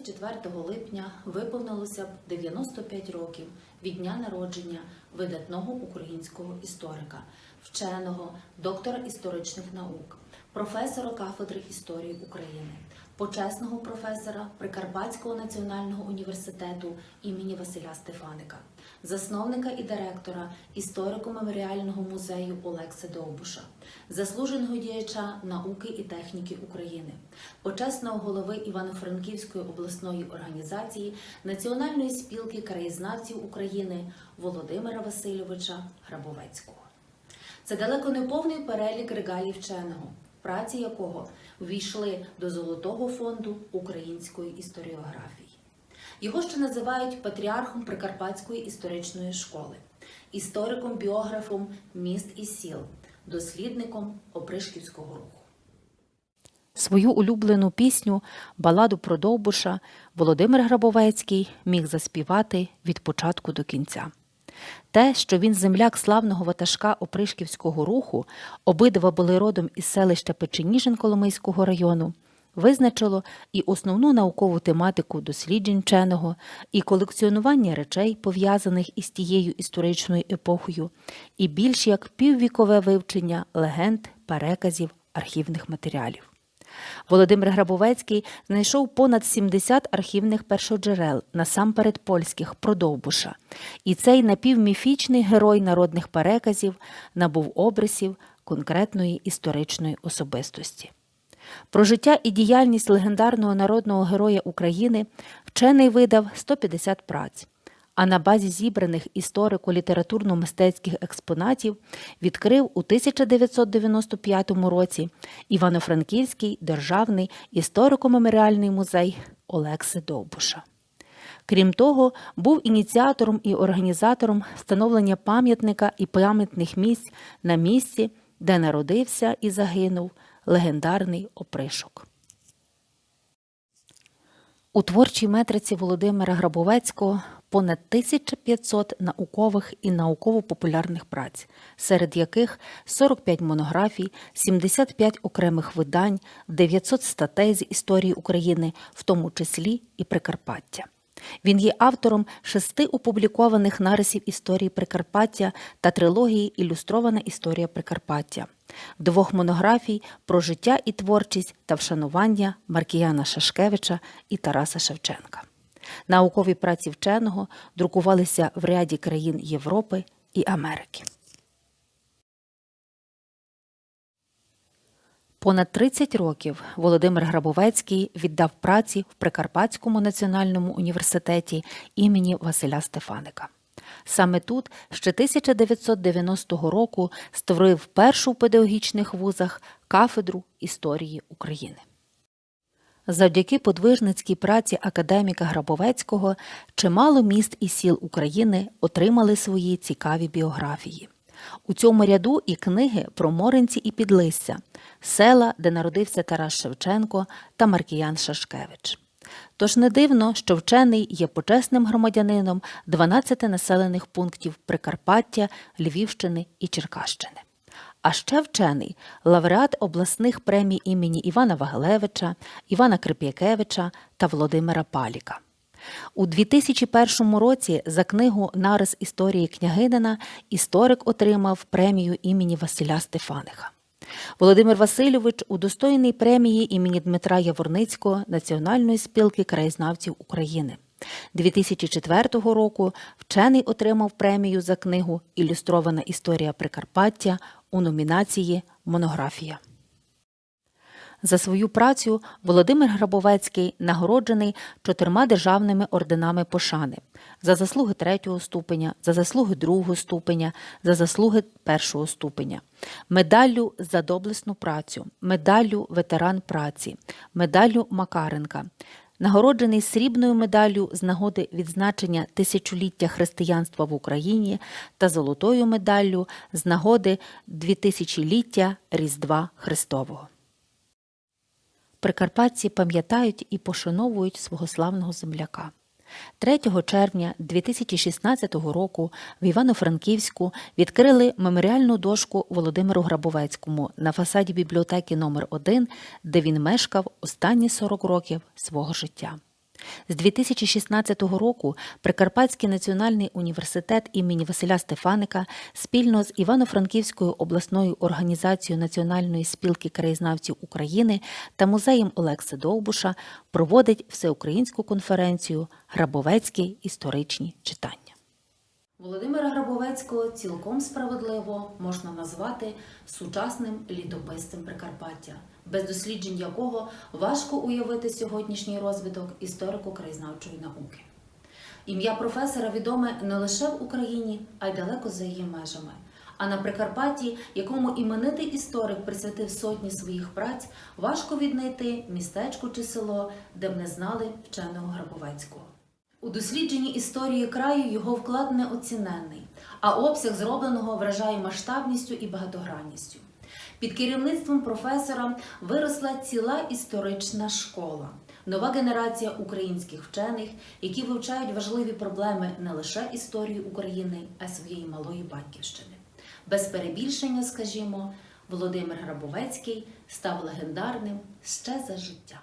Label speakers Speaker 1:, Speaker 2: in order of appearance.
Speaker 1: 24 липня виповнилося б 95 років від дня народження видатного українського історика, вченого, доктора історичних наук, професора кафедри історії України, почесного професора Прикарпатського національного університету імені Василя Стефаника, засновника і директора історико-меморіального музею Олекси Довбуша, заслуженого діяча науки і техніки України, почесного голови Івано-Франківської обласної організації Національної спілки краєзнавців України Володимира Васильовича Грабовецького. Це далеко не повний перелік регалій вченого, праці якого ввійшли до Золотого фонду української історіографії. Його ще називають патріархом Прикарпатської історичної школи, істориком-біографом міст і сіл, дослідником опришківського руху.
Speaker 2: Свою улюблену пісню Баладу про Довбуша Володимир Грабовецький міг заспівати від початку до кінця. Те, що він земляк славного ватажка Опришківського руху, обидва були родом із селища Печеніжин Коломийського району, визначило і основну наукову тематику досліджень вченого, і колекціонування речей, пов'язаних із тією історичною епохою, і більш як піввікове вивчення легенд, переказів, архівних матеріалів. Володимир Грабовецький знайшов понад 70 архівних першоджерел, насамперед польських, про Довбуша. І цей напівміфічний герой народних переказів набув обрисів конкретної історичної особистості. Про життя і діяльність легендарного народного героя України вчений видав 150 праць, а на базі зібраних історико-літературно-мистецьких експонатів відкрив у 1995 році Івано-Франківський державний історико-меморіальний музей Олекси Довбуша. Крім того, був ініціатором і організатором встановлення пам'ятника і пам'ятних місць на місці, де народився і загинув легендарний опришок. У творчій метриці Володимира Грабовецького понад 1500 наукових і науково-популярних праць, серед яких 45 монографій, 75 окремих видань, 900 статей з історії України, в тому числі і Прикарпаття. Він є автором шести опублікованих нарисів історії Прикарпаття та трилогії Ілюстрована історія Прикарпаття, двох монографій про життя і творчість та вшанування Маркіяна Шашкевича і Тараса Шевченка. Наукові праці вченого друкувалися в ряді країн Європи і Америки. Понад 30 років Володимир Грабовецький віддав праці в Прикарпатському національному університеті імені Василя Стефаника. Саме тут ще 1990 року створив першу в педагогічних вузах кафедру історії України. Завдяки подвижницькій праці академіка Грабовецького чимало міст і сіл України отримали свої цікаві біографії. У цьому ряду і книги про Моринці і Підлисся, села, де народився Тарас Шевченко та Маркіян Шашкевич. Тож не дивно, що вчений є почесним громадянином 12 населених пунктів Прикарпаття, Львівщини і Черкащини. А ще вчений лауреат обласних премій імені Івана Вагелевича, Івана Крип'якевича та Володимира Паліка. У 2001 році за книгу Нарис історії княгинина історик отримав премію імені Василя Стефаниха. Володимир Васильович удостоєний премії імені Дмитра Яворницького Національної спілки краєзнавців України. 2004 року вчений отримав премію за книгу Ілюстрована історія Прикарпаття у номінації Монографія. За свою працю Володимир Грабовецький нагороджений чотирма державними орденами пошани за заслуги третього ступеня, за заслуги другого ступеня, за заслуги першого ступеня, медаллю за доблесну працю, медаллю ветеран праці, медаллю Макаренка. Нагороджений срібною медаллю з нагоди відзначення тисячоліття християнства в Україні та золотою медаллю з нагоди 2000-ліття Різдва Христового. Прикарпатці пам'ятають і пошановують свого славного земляка. 3 червня 2016 року в Івано-Франківську відкрили меморіальну дошку Володимиру Грабовецькому на фасаді бібліотеки номер 1 де він мешкав останні 40 років свого життя. З 2016 року Прикарпатський національний університет імені Василя Стефаника спільно з Івано-Франківською обласною організацією Національної спілки краєзнавців України та музеєм Олекси Довбуша проводить всеукраїнську конференцію Грабовецькі історичні читання.
Speaker 1: Володимира Грабовецького цілком справедливо можна назвати сучасним літописцем Прикарпаття, без досліджень якого важко уявити сьогоднішній розвиток історико-краєзнавчої науки. Ім'я професора відоме не лише в Україні, а й далеко за її межами. А на Прикарпатті, якому іменитий історик присвятив сотні своїх праць, важко віднайти містечко чи село, де б не знали вченого Грабовецького. У дослідженні історії краю його вклад неоціненний, а обсяг зробленого вражає масштабністю і багатогранністю. Під керівництвом професора виросла ціла історична школа, нова генерація українських вчених, які вивчають важливі проблеми не лише історії України, а й своєї малої батьківщини. Без перебільшення, скажімо, Володимир Грабовецький став легендарним ще за життя.